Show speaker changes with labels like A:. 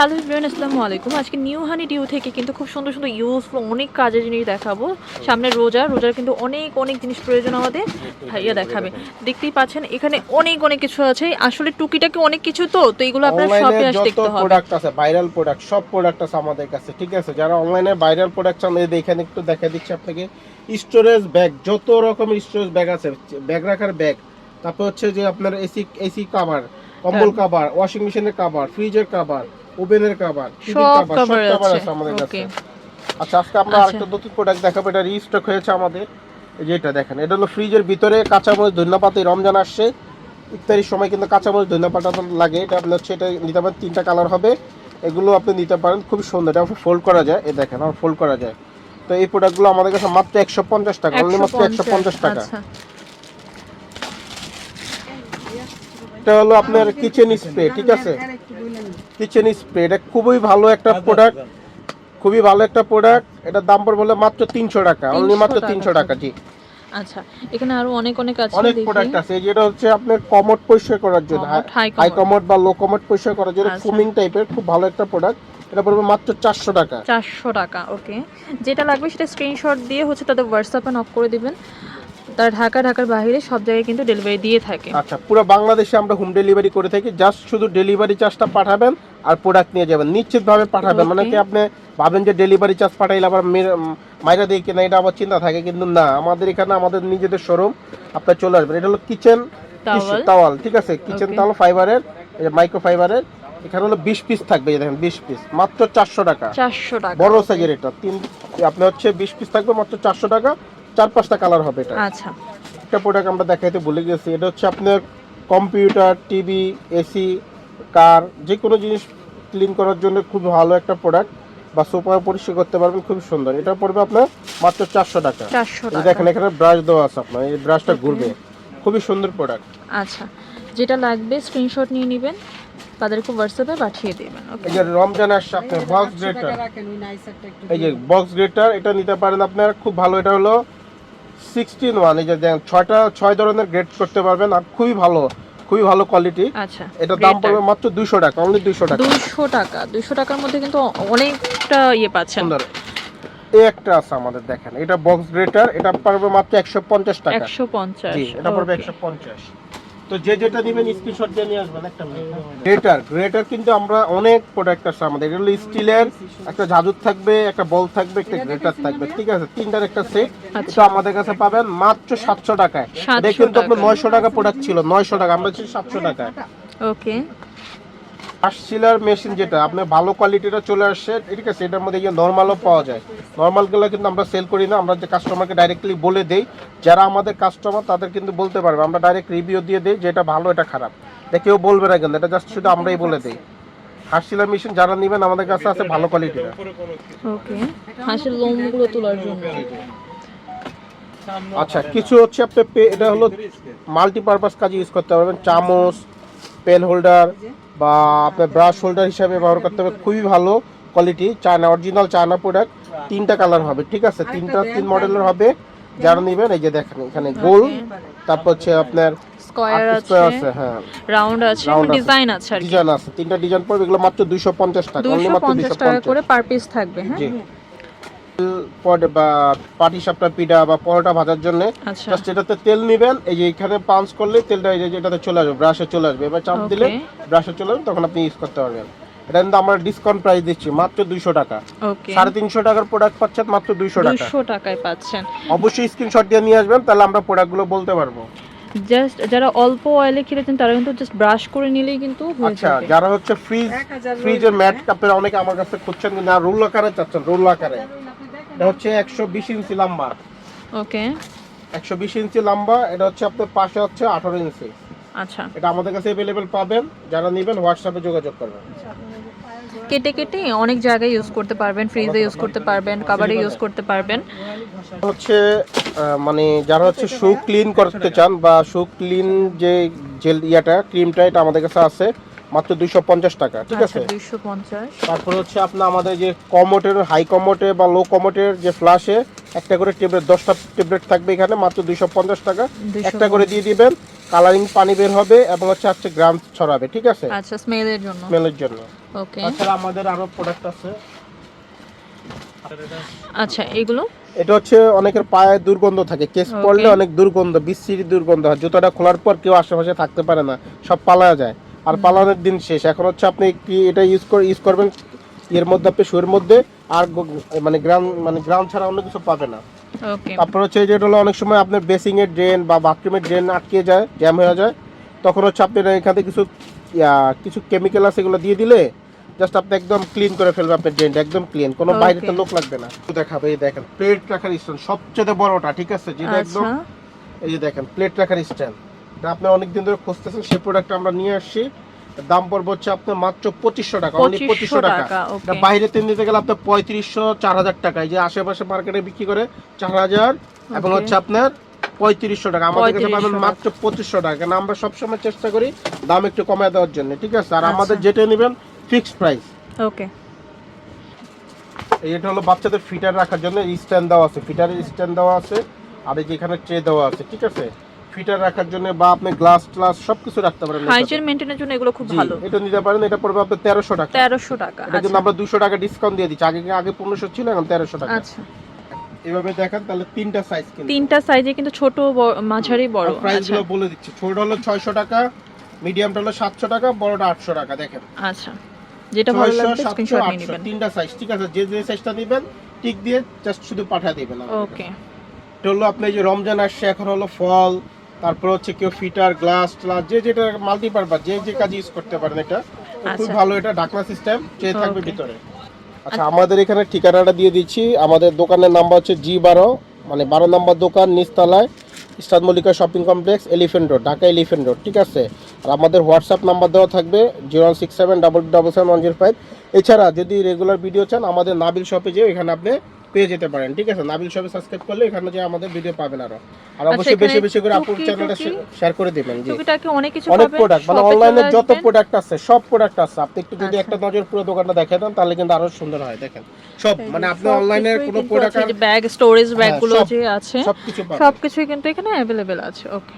A: Hello Ibrahim আসসালামু আলাইকুম। আজকে নিউ হানি ডিউ থেকে কিন্তু খুব সুন্দর সুন্দর ইউজফুল অনেক কাজের জিনিস দেখাবো। সামনে রোজা রোজার কিন্তু অনেক অনেক জিনিস প্রয়োজন আমাদের। ভাইয়া দেখাবে। দেখতেই পাচ্ছেন এখানে অনেক অনেক কিছু আছে। আসলে টুকিটাকি অনেক কিছু তো তো এগুলো আপনার শপে
B: অনলাইনে
A: আসে দেখতে হবে।
B: প্রোডাক্ট আছে ভাইরাল প্রোডাক্ট সব প্রোডাক্ট আছে আমাদের কাছে ঠিক আছে? যারা অনলাইনে ভাইরাল প্রোডাক্ট চান এই দেখেন একটু দেখা দিচ্ছি আপনাকে। স্টোরেজ ব্যাগ যত রকমের স্টোরেজ ব্যাগ আছে ব্যাগ রাখার ব্যাগ তারপর হচ্ছে যে আপনার এসি এসি কভার কম্বল। কভার ওয়াশিং মেশিনের কভার ফ্রিজের কভার ওভেনের কভার
A: সব
B: কভার
A: আছে।
B: আমাদের কাছে। আচ্ছা আজকে আমরা
A: আচ্ছা।
B: আরেকটা নতুন প্রোডাক্ট দেখাবো এটা রিস্টক হয়েছে আমাদের। এই যে এটা দেখেন এটা হলো ফ্রিজের ভিতরে কাঁচামরিচ ধন্যপাত রমজান আসছে। ইফতারির সময় কিন্তু কাঁচামরিচ ধন্যপাতা লাগে। এটা আপনার হচ্ছে এটা নিতে পারেন তিনটা কালার হবে। এগুলো আপনি নিতে পারেন খুব সুন্দর। এটা ফোল্ড করা যায় এই দেখেন আমার ফোল্ড করা যায়। তো এই প্রোডাক্টগুলো আমাদের কাছে মাত্র একশো পঞ্চাশ টাকা মাত্র একশো পঞ্চাশ টাকা।
A: আচ্ছা।
B: এটা হলো আপনার কিচেন স্প্রে ঠিক আছে? কিচেন স্প্রে এটা খুবই ভালো একটা প্রোডাক্ট খুবই ভালো একটা প্রোডাক্ট এটার দাম পড়বে হলো মাত্র তিনশো টাকা অনলি মাত্র তিনশো টাকা জি।
A: আচ্ছা এখানে আরও অনেক অনেক আছে
B: অনেক প্রোডাক্ট আছে যেটা হচ্ছে আপনার কমোড পরিষ্কার করার জন্য হাই কমোড বা লো কমোড পরিষ্কার করার জন্য
A: আচ্ছা।
B: ফুমিং টাইপের খুব ভালো একটা প্রোডাক্ট এটা পড়বে মাত্র চারশো টাকা।
A: চারশো টাকা ওকে যেটা লাগবে সেটা স্ক্রিনশট দিয়ে হচ্ছে তাদের হোয়াটসঅ্যাপে নক করে দিবেন। তারা ঢাকা ঢাকার বাইরে সব জায়গায় কিন্তু ডেলিভারি দিয়ে থাকে।
B: আচ্ছা পুরো বাংলাদেশে আমরা হোম ডেলিভারি করে থাকি। জাস্ট শুধু ডেলিভারি চার্জটা পাঠাবেন আর প্রোডাক্ট নিয়ে যাবেন। নিশ্চিতভাবে পাঠাবেন। মানে কি আপনি ভাবেন যে ডেলিভারি চার্জ পাঠাইলে আবার মাইরা দিয়ে কিনা এটা আবার চিন্তা থাকে। কিন্তু না আমাদের এখানে আমাদের নিজেদের শোরুম আপনার চলে আসবেন। এটা হলো কিচেন। তাওয়াল ঠিক আছে? কিচেন. তাওয়াল ফাইবারের মাইক্রো ফাইবারের এখানে হলো বিশ পিস থাকবে। দেখেন বিশ পিস মাত্র চারশো টাকা।
A: চারশো টাকা।
B: বড় সাইজের এটা। তিন আপনার হচ্ছে বিশ পিস থাকবে মাত্র চারশো টাকা। চার পাঁচটা কালার হবে এটা।
A: আচ্ছা।
B: একটা প্রোডাক্ট আমরা দেখাইতে ভুলে গেছি এটা হচ্ছে আপনার কম্পিউটার টিভি এসি কার যে কোনো জিনিস ক্লিন করার জন্য খুব ভালো একটা প্রোডাক্ট বা সোফা পরিষ্কার করতে পারবেন খুব সুন্দর। এটা পড়বে আপনার মাত্র চারশো টাকা। দেখেন এখানে ব্রাশ দেওয়া আছে আপনার এই ব্রাশটা ঘুরবে। খুবই সুন্দর প্রোডাক্ট
A: আচ্ছা যেটা লাগবে স্ক্রিনশট নিয়ে নেবেন তাদেরকে হোয়াটসঅ্যাপে পাঠিয়ে দেবেন ওকে
B: এই যে রমজান আসছে আপনার বক্স গ্রেটার এই যে বক্স গ্রেটার এটা নিতে পারেন আপনার খুব ভালো এটা হলো সিক্সটিন ওয়ান এই যে দেখেন ছয়টা ছয় ধরনের গ্রেড করতে পারবেন আর খুবই ভালো খুবই ভালো কোয়ালিটি
A: আচ্ছা
B: এটার দাম পড়বে মাত্র দুশো টাকা অনলি দুশো টাকা।
A: দুশো টাকা দুশো টাকার মধ্যে কিন্তু অনেকটা ইয়ে পাচ্ছেন।
B: সুন্দর। এই একটা আছে আমাদের দেখেন এটা বক্স গ্রেটার এটা পড়বে মাত্র একশো পঞ্চাশ টাকা।
A: একশো পঞ্চাশ
B: জি এটা পড়বে একশো পঞ্চাশ। তো যে যেটা নেবেন স্ক্রিনশট দিয়ে নিয়ে আসবেন একটা গ্রেটার গ্রেটার কিন্তু আমরা অনেক প্রোডাক্ট আছে আমাদের। এটা হলো স্টিলের একটা ঝাঁঝুর থাকবে একটা বল থাকবে একটা গ্রেটার থাকবে। ঠিক আছে তিনটার একটা সেট
A: আচ্ছা।
B: আমাদের কাছে পাবেন মাত্র সাতশো টাকায়।
A: 700
B: এটা কিন্তু আপনার নয়শো টাকা প্রোডাক্ট ছিল নয়শো টাকা। আমরা ছিল সাতশো টাকায়।
A: ওকে
B: আশিলার মেশিন যেটা আপনি ভালো কোয়ালিটিটা চলে আসছে ঠিক আছে? এটার মধ্যে নর্মালও পাওয়া যায়। নর্মালগুলো কিন্তু আমরা সেল করি না আমরা যে কাস্টমারকে ডাইরেক্টলি বলে দেই যারা আমাদের কাস্টমার তাদের কিন্তু বলতে পারবে। আমরা ডাইরেক্ট রিভিউ দিয়ে দিই যে এটা ভালো এটা খারাপ। এটা কেউ বলবে না কিন্তু এটা জাস্ট শুধু আমরাই বলে দিই। হাসিলার মেশিন যারা নেবেন আমাদের কাছে আছে ভালো কোয়ালিটির
A: ওকে হাঁসের লোমগুলো তোলার জন্য।
B: আচ্ছা কিছু হচ্ছে আপনি পে- এটা হলো মাল্টিপারপাস কাজে ইউজ করতে পারবেন। চামচ পেন হোল্ডার বা আপনার ব্রাশ হোল্ডার হিসাবে ব্যবহার করতে হবে। খুবই ভালো quality China original China product তিনটা কালার হবে ঠিক আছে? তিনটা তিন মডেলের হবে। যারা নেবেন এই যে দেখেন এখানে গোল তারপর হচ্ছে আপনার
A: স্কয়ার আছে
B: আছে হ্যাঁ।
A: রাউন্ড আছে ডিজাইন আছে।
B: ডিজাইন আছে তিনটা ডিজাইন পড়বে এগুলো মাত্র দুইশো পঞ্চাশ টাকা অনলি
A: দুশো
B: মাত্র
A: পঞ্চাশ
B: দুইশো
A: টাকা করে পার পিস থাকবে হ্যাঁ?
B: পাটি সাপটা পিঠা বা পরোটা ভাজার জন্য
A: আচ্ছা।
B: জাস্ট এটাতে তেল নেবেন এই যে এখানে পাঞ্চ করলে তেলটা এই যে এটাতে চলে আসবে ব্রাশে চলে আসবে। এবার চাপ দিলে ব্রাশে চলে আসবে তখন আপনি ইউজ করতে পারবেন। এটা কিন্তু আমরা ডিসকাউন্ট প্রাইস দিচ্ছি মাত্র দুইশো টাকা। সাড়ে তিনশো টাকার প্রোডাক্ট পাচ্ছেন মাত্র দুইশো টাকা।
A: টাকায় পাচ্ছেন।
B: অবশ্যই স্ক্রিনশট দিয়ে নিয়ে আসবেন তাহলে আমরা প্রোডাক্টগুলো বলতে পারব।
A: জাস্ট যারা অল্প অয়েলে খেলেছেন তারা কিন্তু জাস্ট ব্রাশ করে নিলেই কিন্তু
B: আচ্ছা যারা হচ্ছে ফ্রিজ ফ্রিজের ম্যাট আপনারা অনেকে আমার কাছে খুঁজছেন না রোল আকারে চাচ্ছেন রোল আকারে। এটা হচ্ছে একশো বিশ ইঞ্চি লম্বা।
A: ওকে।
B: একশো বিশ ইঞ্চি লম্বা এটা হচ্ছে আপনার পাশে হচ্ছে আঠারো ইঞ্চি।
A: আচ্ছা।
B: এটা আমাদের কাছে অ্যাভেলেবেল পাবেন যারা নেবেন হোয়াটসঅ্যাপে যোগাযোগ করবেন।
A: কেটে কেটে অনেক জায়গায় ইউজ করতে পারবেন ফ্রিজে ইউজ করতে পারবেন কাবারে ইউজ করতে পারবেন।
B: হচ্ছে মানে যারা হচ্ছে শু ক্লিন করতে চান বা শু ক্লিন যে জেল ইয়াটা ক্রিমটা এটা আমাদের কাছে আছে। মাত্র দুইশো পঞ্চাশ টাকা ঠিক
A: আচ্ছা
B: আছে? তারপর হচ্ছে আপনার আমাদের যে কমোটের হাই কমোটে বা লো কমোটের যে ফ্লাশে একটা করে ট্যাবলেট দশটা ট্যাবলেট থাকবে এখানে মাত্র দুইশো পঞ্চাশ টাকা। একটা করে দিয়ে দিবেন কালারিং পানি বের হবে এবং হচ্ছে হচ্ছে গ্রাম ছড়াবে ঠিক আছে?
A: আচ্ছা স্মেলের জন্য।
B: স্মেলের জন্য।
A: ওকে
B: তাছাড়া আমাদের আরও প্রোডাক্ট আছে।
A: আচ্ছা এগুলো?
B: এটা হচ্ছে অনেকের পায়ে দুর্গন্ধ থাকে কেস. পড়লে অনেক দুর্গন্ধ বিশ্রী দুর্গন্ধ হয়। জুতোটা খোলার পর কেউ আশেপাশে থাকতে পারে না সব পালা যায়। আর পালানোর দিন শেষ। এখন হচ্ছে আপনি কি এটা ইউজ করে ইউজ করবেন এর মধ্যে আপনি শুয়ের মধ্যে আর মানে গ্রাম মানে গ্রাম ছাড়া অন্য কিছু পাবে না।
A: ওকে
B: তারপর হচ্ছে যেটা হলো অনেক সময় আপনার বেসিং এর ড্রেন বা বাথরুমের ড্রেন আটকে যায় জ্যাম হয়ে যায়। তখন হচ্ছে আপনি এখান থেকে কিছু কিছু কেমিক্যাল আছে এগুলো দিয়ে দিলে জাস্ট আপনি একদম ক্লিন করে ফেলবে আপনার ড্রেনটা একদম ক্লিন কোনো
A: বাইরে
B: তো লোক লাগবে না। দেখাবে এই দেখেন প্লেট রাখার স্ট্যান্ড সবচেয়ে বড়টা ঠিক আছে? যেটা একদম
A: আচ্ছা।
B: এই যে দেখেন প্লেট রাখার স্ট্যান্ড আপনি অনেকদিন ধরে খুঁজতেছেন সেই প্রোডাক্ট আমরা নিয়ে আসছি। দাম পড়বে হচ্ছে আপনার মাত্র পঁচিশশো টাকা অনলি
A: 2500
B: পঁচিশশো টাকা। বাইরে তিন নিতে গেলে আপনার পঁয়ত্রিশশো চার হাজার টাকা। এই যে আশেপাশে মার্কেটে বিক্রি করে চার হাজার এবং হচ্ছে আপনার পঁয়ত্রিশশো টাকা। আমাদের কাছে পাবেন মাত্র পঁচিশশো টাকা। কারণ আমরা সবসময় চেষ্টা করি দাম একটু কমায় দেওয়ার জন্য ঠিক আছে? আর
A: আচ্ছা।
B: আমাদের যেটা নেবেন ফিক্সড প্রাইস
A: ওকে
B: এটা হলো বাচ্চাদের ফিটার রাখার জন্য স্ট্যান্ড দেওয়া আছে। ফিটারের স্ট্যান্ড দেওয়া আছে আর এই যে এখানে ট্রে দেওয়া আছে ঠিক আছে? ফিটার রাখার জন্য বা আপনি গ্লাস ট্লাস সবকিছু রাখতে পারেন।
A: হাইজিন মেইনটেনের জন্য এগুলো খুব ভালো।
B: এটা নিতে পারেন এটা পড়বে আপনার তেরোশো টাকা।
A: তেরোশো টাকা
B: এটা কিন্তু
A: আচ্ছা।
B: আমরা দুশো টাকা ডিসকাউন্ট দিয়ে দিচ্ছি। আগে আগে পনেরোশো ছিল এখন তেরোশো টাকা।
A: আচ্ছা।
B: এভাবে দেখেন তাহলে তিনটা সাইজ কিন্তু।
A: তিনটা সাইজে কিন্তু ছোট মাঝারি বড়।
B: প্রাইস
A: আচ্ছা।
B: গুলো বলে দিচ্ছি। ছোট হলো ছয়শো টাকা মিডিয়ামটা হলো সাতশো টাকা বড়টা আটশো টাকা দেখেন।
A: আচ্ছা। যেটা ভালো লাগবে স্ক্রিনশট নিয়ে নেবেন।
B: তিনটা সাইজ ঠিক আছে? যে যে সাইজটা নেবেন টিক দিয়ে জাস্ট শুধু পাঠিয়ে দিবেন।
A: ওকে
B: এটা হলো আপনি যে রমজান আসছে এখন হলো ফল তারপর হচ্ছে কেউ ফিটার গ্লাস ট্লাস যে যেটা মাল্টিপারপাস যে যে কাজ ইউজ করতে পারেন এটা খুব
A: আচ্ছা।
B: ভালো এটা ঢাকনা সিস্টেম চেয়ে থাকবে ভিতরে। আচ্ছা আমাদের এখানে ঠিকানাটা দিয়ে দিচ্ছি। আমাদের দোকানের নাম্বার হচ্ছে জি বারো মানে বারো নম্বর দোকান নিচতলায় Eastern Mallika Shopping Complex Elephant Road Dhaka Elephant Road ঠিক আছে? আর আমাদের হোয়াটসঅ্যাপ নাম্বার দেওয়া থাকবে zero one six seven double double seven one zero five এছাড়া যদি রেগুলার ভিডিও চান আমাদের নাবিল শপে যে এখানে আপনি পেয়ে যেতে পারেন। ঠিক আছে? নাবিল শপে সাবস্ক্রাইব করলে এখানে যে আমাদের ভিডিও পাবেন আরও। আর অবশ্যই বেশি বেশি করে আপুর চ্যানেলটা শেয়ার করে দিবেন জি।
A: টুকিটাকি অনেক কিছু
B: অনেক প্রোডাক্ট মানে অনলাইনে যত প্রোডাক্ট আছে সব প্রোডাক্ট আছে। আপনি একটু যদি
A: আচ্ছা।
B: একটা নজর পুরো দোকানটা দেখে দেন তাহলে কিন্তু আরও সুন্দর হয় দেখেন। সব মানে আপনি অনলাইনে কোনো প্রোডাক্ট
A: ব্যাগ স্টোরেজ ব্যাগগুলো
B: সব-
A: যে আছে
B: সবকিছু পাবেন।
A: সবকিছুই কিন্তু এখানে অ্যাভেলেবেল আছে ওকে